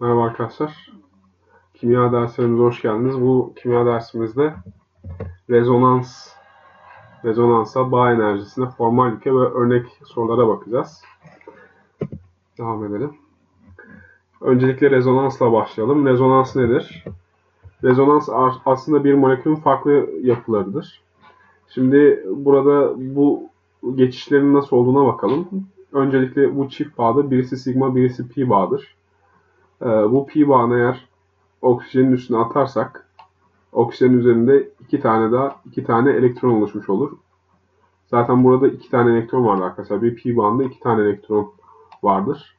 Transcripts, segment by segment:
Merhaba arkadaşlar. Kimya derslerimize hoş geldiniz. Bu kimya dersimizde rezonans, rezonansa, bağ enerjisine, formalite ve örnek sorulara bakacağız. Devam edelim. Öncelikle rezonansla başlayalım. Rezonans nedir? Rezonans aslında bir molekülün farklı yapılarıdır. Şimdi burada bu geçişlerin nasıl olduğuna bakalım. Öncelikle bu çift bağda birisi sigma birisi pi bağdır. Ee, bu pi bağını eğer oksijenin üstüne atarsak oksijenin üzerinde iki tane daha iki tane elektron oluşmuş olur. Zaten burada iki tane elektron vardı arkadaşlar. Bir pi bağında iki tane elektron vardır.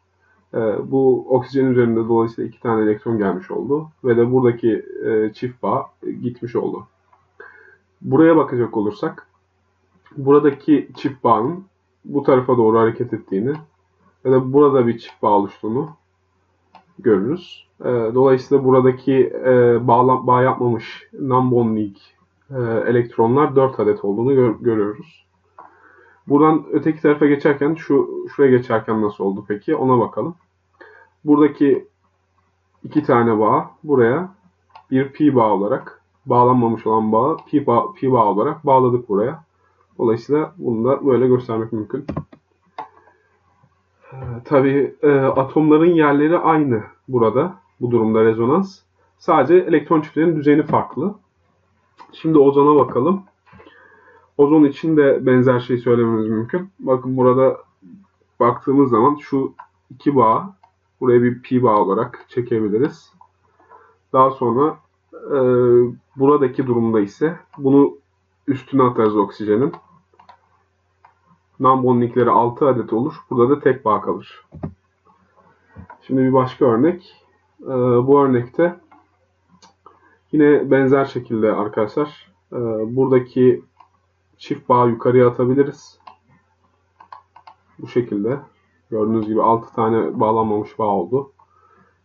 Ee, bu oksijenin üzerinde dolayısıyla iki tane elektron gelmiş oldu. Ve de buradaki e, çift bağ gitmiş oldu. Buraya bakacak olursak buradaki çift bağın bu tarafa doğru hareket ettiğini ve de burada bir çift bağ oluştuğunu görürüz. E, dolayısıyla buradaki e, bağla, bağ yapmamış non-bonding e, elektronlar 4 adet olduğunu gör, görüyoruz. Buradan öteki tarafa geçerken şu şuraya geçerken nasıl oldu peki ona bakalım. Buradaki iki tane bağ buraya bir pi bağ olarak bağlanmamış olan bağ pi bağ, pi bağ olarak bağladık buraya. Dolayısıyla bunu da böyle göstermek mümkün. Ee, tabii e, atomların yerleri aynı burada. Bu durumda rezonans. Sadece elektron çiftlerinin düzeni farklı. Şimdi ozona bakalım. Ozon için de benzer şey söylememiz mümkün. Bakın burada baktığımız zaman şu iki bağ buraya bir pi bağ olarak çekebiliriz. Daha sonra e, buradaki durumda ise bunu üstüne atarız oksijenin. Non-bondingleri 6 adet olur. Burada da tek bağ kalır. Şimdi bir başka örnek. Ee, bu örnekte yine benzer şekilde arkadaşlar e, buradaki çift bağ yukarıya atabiliriz. Bu şekilde. Gördüğünüz gibi 6 tane bağlanmamış bağ oldu.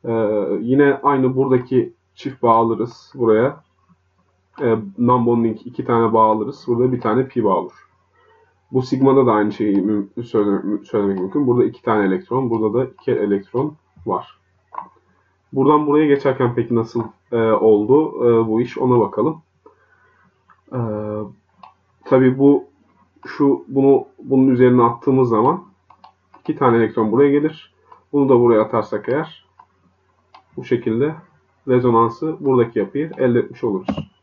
Ee, yine aynı buradaki çift bağ alırız buraya. Ee, non-bonding 2 tane bağ alırız. Burada bir tane pi bağ olur. Bu sigmada da aynı şeyi söylemek mümkün. Burada iki tane elektron, burada da iki elektron var. Buradan buraya geçerken peki nasıl e, oldu e, bu iş ona bakalım. E, tabii bu şu bunu bunun üzerine attığımız zaman iki tane elektron buraya gelir. Bunu da buraya atarsak eğer bu şekilde rezonansı buradaki yapıyı elde etmiş oluruz.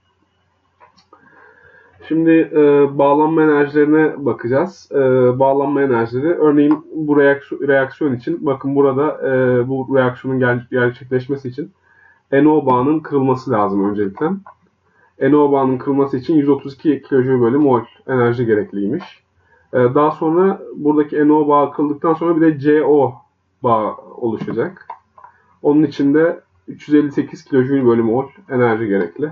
Şimdi e, bağlanma enerjilerine bakacağız. E, bağlanma enerjileri, örneğin bu reaksiyon, reaksiyon için, bakın burada e, bu reaksiyonun ger gerçekleşmesi için NO bağının kırılması lazım öncelikle. NO bağının kırılması için 132 kJ bölü mol enerji gerekliymiş. E, daha sonra buradaki NO bağı kırıldıktan sonra bir de CO bağı oluşacak. Onun için de 358 kJ bölü mol enerji gerekli.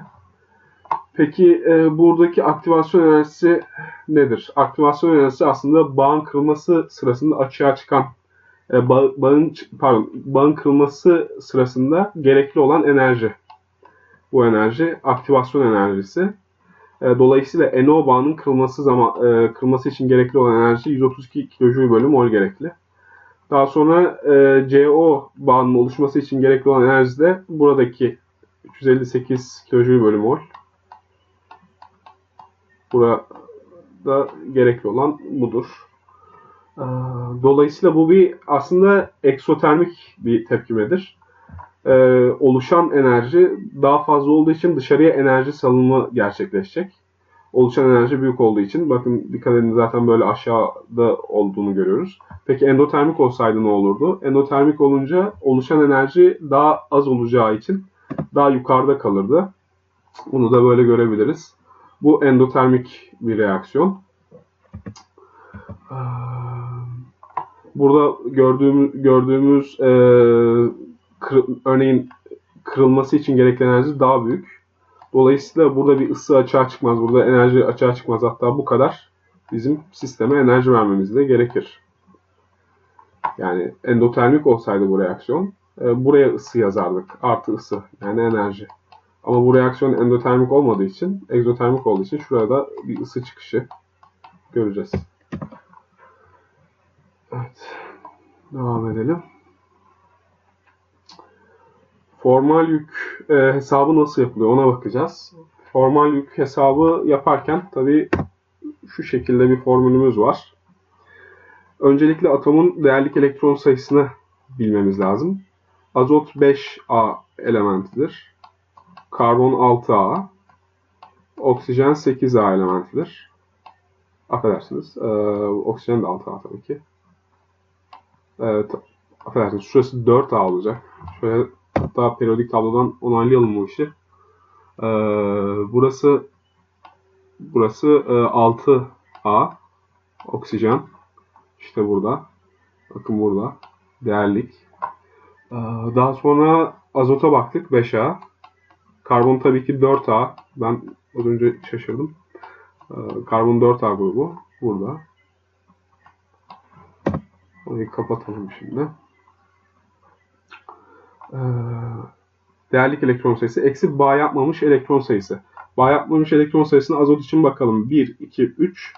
Peki e, buradaki aktivasyon enerjisi nedir? Aktivasyon enerjisi aslında bağın kırılması sırasında açığa çıkan e, bağ, bağın pardon bağın kırılması sırasında gerekli olan enerji. Bu enerji aktivasyon enerjisi. E, dolayısıyla NO bağının kırılması zaman e, kırılması için gerekli olan enerji 132 kJ bölü mol gerekli. Daha sonra e, CO bağının oluşması için gerekli olan enerji de buradaki 358 kJ bölü mol. Burada gerekli olan budur. Ee, dolayısıyla bu bir aslında eksotermik bir tepkimedir. Ee, oluşan enerji daha fazla olduğu için dışarıya enerji salınımı gerçekleşecek. Oluşan enerji büyük olduğu için bakın dikkat edin zaten böyle aşağıda olduğunu görüyoruz. Peki endotermik olsaydı ne olurdu? Endotermik olunca oluşan enerji daha az olacağı için daha yukarıda kalırdı. Bunu da böyle görebiliriz. Bu endotermik bir reaksiyon. Burada gördüğümüz, gördüğümüz e, kır, örneğin kırılması için gerekli enerji daha büyük. Dolayısıyla burada bir ısı açığa çıkmaz. Burada enerji açığa çıkmaz. Hatta bu kadar bizim sisteme enerji vermemiz de gerekir. Yani endotermik olsaydı bu reaksiyon e, buraya ısı yazardık. Artı ısı yani enerji. Ama bu reaksiyon endotermik olmadığı için, egzotermik olduğu için şurada bir ısı çıkışı göreceğiz. Evet. Devam edelim. formal yük e, hesabı nasıl yapılıyor ona bakacağız. Formal yük hesabı yaparken tabii şu şekilde bir formülümüz var. Öncelikle atomun değerlik elektron sayısını bilmemiz lazım. Azot 5A elementidir. Karbon 6A. Oksijen 8A elementidir. Affedersiniz. Ee, oksijen de 6A tabii ki. Evet, affedersiniz. Şurası 4A olacak. Şöyle hatta periyodik tablodan onaylayalım bu işi. Ee, burası burası e, 6A. Oksijen. İşte burada. Bakın burada. Değerlik. Ee, daha sonra azota baktık 5A. Karbon tabii ki 4A. Ben az önce şaşırdım. Ee, karbon 4A grubu burada. Orayı kapatalım şimdi. Ee, değerlik elektron sayısı eksi bağ yapmamış elektron sayısı. Bağ yapmamış elektron sayısına azot için bakalım. 1, 2, 3,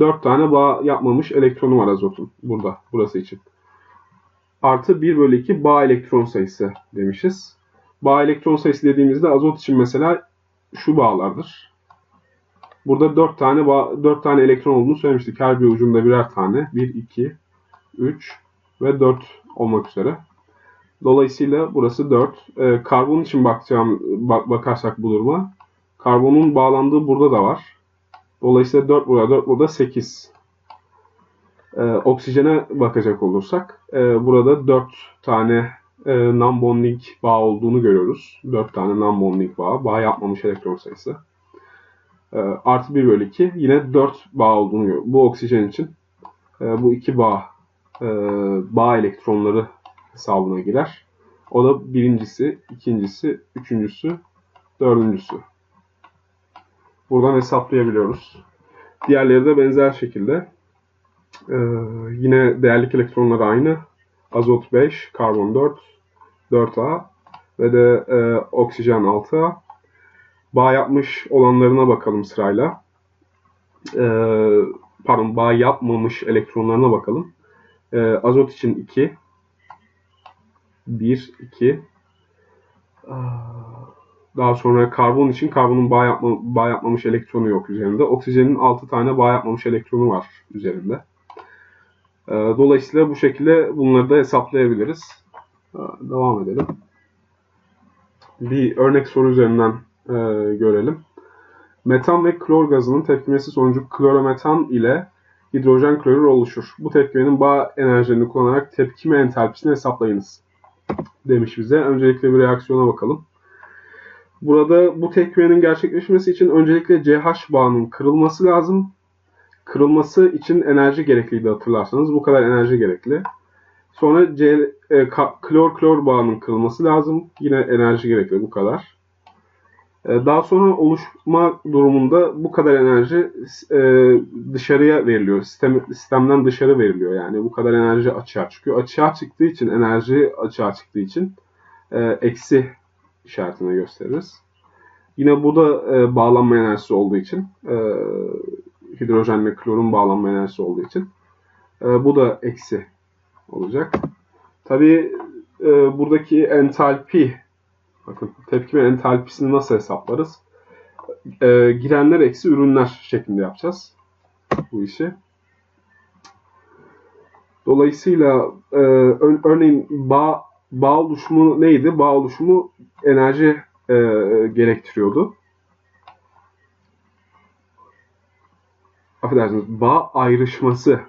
4 tane bağ yapmamış elektronu var azotun. Burada, burası için. Artı 1 bölü 2 bağ elektron sayısı demişiz. Bağ elektron sayısı dediğimizde azot için mesela şu bağlardır. Burada 4 tane bağ, 4 tane elektron olduğunu söylemiştik. Her bir ucunda birer tane. 1, 2, 3 ve 4 olmak üzere. Dolayısıyla burası 4. Ee, karbon için bakacağım, bak, bakarsak bu duruma. Karbonun bağlandığı burada da var. Dolayısıyla 4 burada, 4 burada 8. Ee, oksijene bakacak olursak e, burada 4 tane e, non-bonding bağ olduğunu görüyoruz. 4 tane non-bonding bağ. Bağ yapmamış elektron sayısı. E, artı 1 bölü 2 yine 4 bağ olduğunu görüyoruz. Bu oksijen için e, bu iki bağ e, bağ elektronları hesabına girer. O da birincisi, ikincisi, üçüncüsü, dördüncüsü. Buradan hesaplayabiliyoruz. Diğerleri de benzer şekilde. Ee, yine değerlik elektronları aynı. Azot 5, karbon 4, 4A ve de e, oksijen 6A. Bağ yapmış olanlarına bakalım sırayla. Ee, pardon, bağ yapmamış elektronlarına bakalım. Ee, azot için 2, 1, 2. Daha sonra karbon için karbonun bağ, yapma, bağ yapmamış elektronu yok üzerinde. Oksijenin 6 tane bağ yapmamış elektronu var üzerinde. Ee, dolayısıyla bu şekilde bunları da hesaplayabiliriz. Ee, devam edelim. Bir örnek soru üzerinden e, görelim. Metan ve klor gazının tepkimesi sonucu klorometan ile hidrojen klorür oluşur. Bu tepkimenin bağ enerjilerini kullanarak tepkime entalpisini hesaplayınız demiş bize. Öncelikle bir reaksiyona bakalım. Burada bu tepkimenin gerçekleşmesi için öncelikle CH bağının kırılması lazım. Kırılması için enerji gerekliydi hatırlarsanız. Bu kadar enerji gerekli. Sonra C, e, klor klor bağının kırılması lazım. Yine enerji gerekli bu kadar. E, daha sonra oluşma durumunda bu kadar enerji e, dışarıya veriliyor. Sistem, sistemden dışarı veriliyor. Yani bu kadar enerji açığa çıkıyor. Açığa çıktığı için, enerji açığa çıktığı için e, eksi işaretine gösteririz. Yine burada e, bağlanma enerjisi olduğu için e, hidrojenle klorun bağlanma enerjisi olduğu için e, bu da eksi olacak. Tabi e, buradaki entalpi bakın tepkime entalpisini nasıl hesaplarız? E, girenler eksi ürünler şeklinde yapacağız bu işi. Dolayısıyla e, örneğin bağ bağ oluşumu neydi? Bağ oluşumu enerji e, gerektiriyordu. Affedersiniz, bağ ayrışması,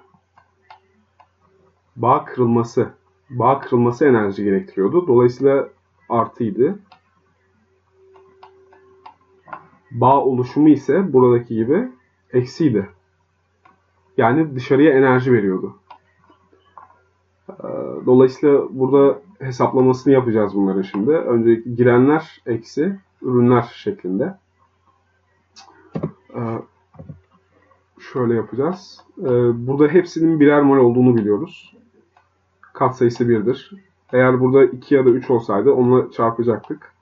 bağ kırılması, bağ kırılması enerji gerektiriyordu. Dolayısıyla artıydı. Bağ oluşumu ise buradaki gibi eksiydi. Yani dışarıya enerji veriyordu. Dolayısıyla burada hesaplamasını yapacağız bunların şimdi. Önce girenler eksi ürünler şeklinde. Şöyle yapacağız. Burada hepsinin birer mol olduğunu biliyoruz. Katsayısı 1'dir. Eğer burada 2 ya da 3 olsaydı onunla çarpacaktık.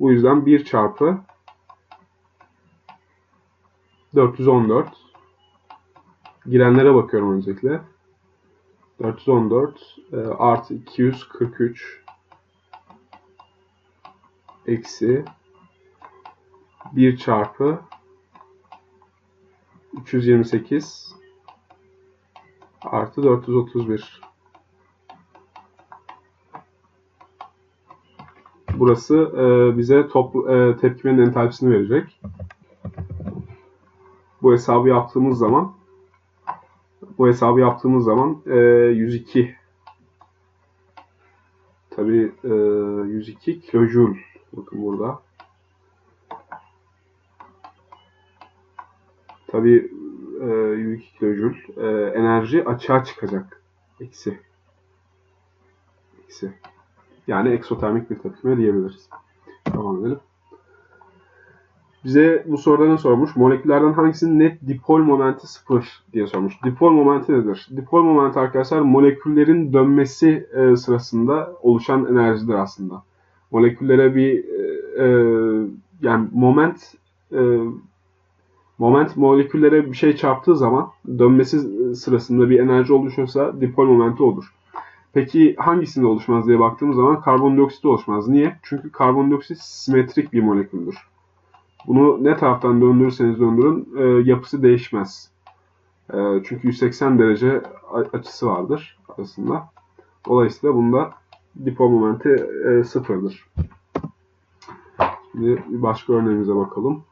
Bu yüzden 1 çarpı 414 girenlere bakıyorum öncelikle. 414 e, artı 243 eksi 1 çarpı 328 artı 431. Burası e, bize top, e, tepkimenin entalpisini verecek. Bu hesabı yaptığımız zaman bu hesabı yaptığımız zaman e, 102 tabi e, 102 kilojoule bakın burada tabi e, 102 kilojoule e, enerji açığa çıkacak eksi eksi yani eksotermik bir tepkime diyebiliriz. Devam edelim. Bize bu soruda ne sormuş? Moleküllerden hangisinin net dipol momenti sıfır diye sormuş. Dipol momenti nedir? Dipol momenti arkadaşlar moleküllerin dönmesi e, sırasında oluşan enerjidir aslında. Moleküllere bir e, e, yani moment e, moment moleküllere bir şey çarptığı zaman dönmesi sırasında bir enerji oluşursa dipol momenti olur. Peki hangisinde oluşmaz diye baktığımız zaman karbondioksit oluşmaz. Niye? Çünkü karbondioksit simetrik bir moleküldür. Bunu ne taraftan döndürürseniz döndürün e, yapısı değişmez. E, çünkü 180 derece açısı vardır arasında. Dolayısıyla bunda dipol momenti e, sıfırdır. Şimdi başka örneğimize bakalım.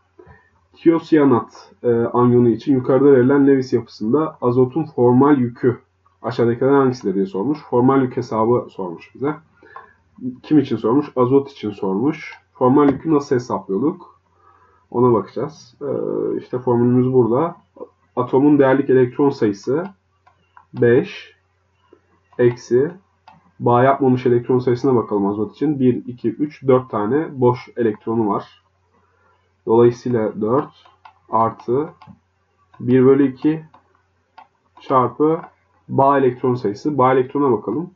Tiyosiyanat e, anyonu için yukarıda verilen Lewis yapısında azotun formal yükü aşağıdakilerden hangisidir diye sormuş. Formal yük hesabı sormuş bize. Kim için sormuş? Azot için sormuş. Formal yükü nasıl hesaplıyorduk? Ona bakacağız. Ee, işte formülümüz burada. Atomun değerlik elektron sayısı 5 eksi bağ yapmamış elektron sayısına bakalım azot için. 1, 2, 3, 4 tane boş elektronu var. Dolayısıyla 4 artı 1 bölü 2 çarpı bağ elektron sayısı. Bağ elektrona bakalım.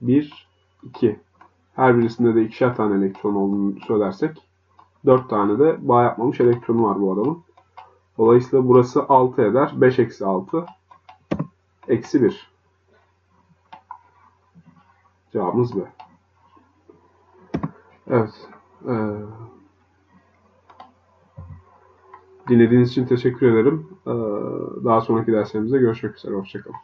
1, 2. Her birisinde de ikişer tane elektron olduğunu söylersek 4 tane de bağ yapmamış elektronu var bu adamın. Dolayısıyla burası 6 eder. 5 eksi 6 eksi 1. Cevabımız B. Evet. Ee, dinlediğiniz için teşekkür ederim. Ee, daha sonraki derslerimizde görüşmek üzere. Hoşçakalın.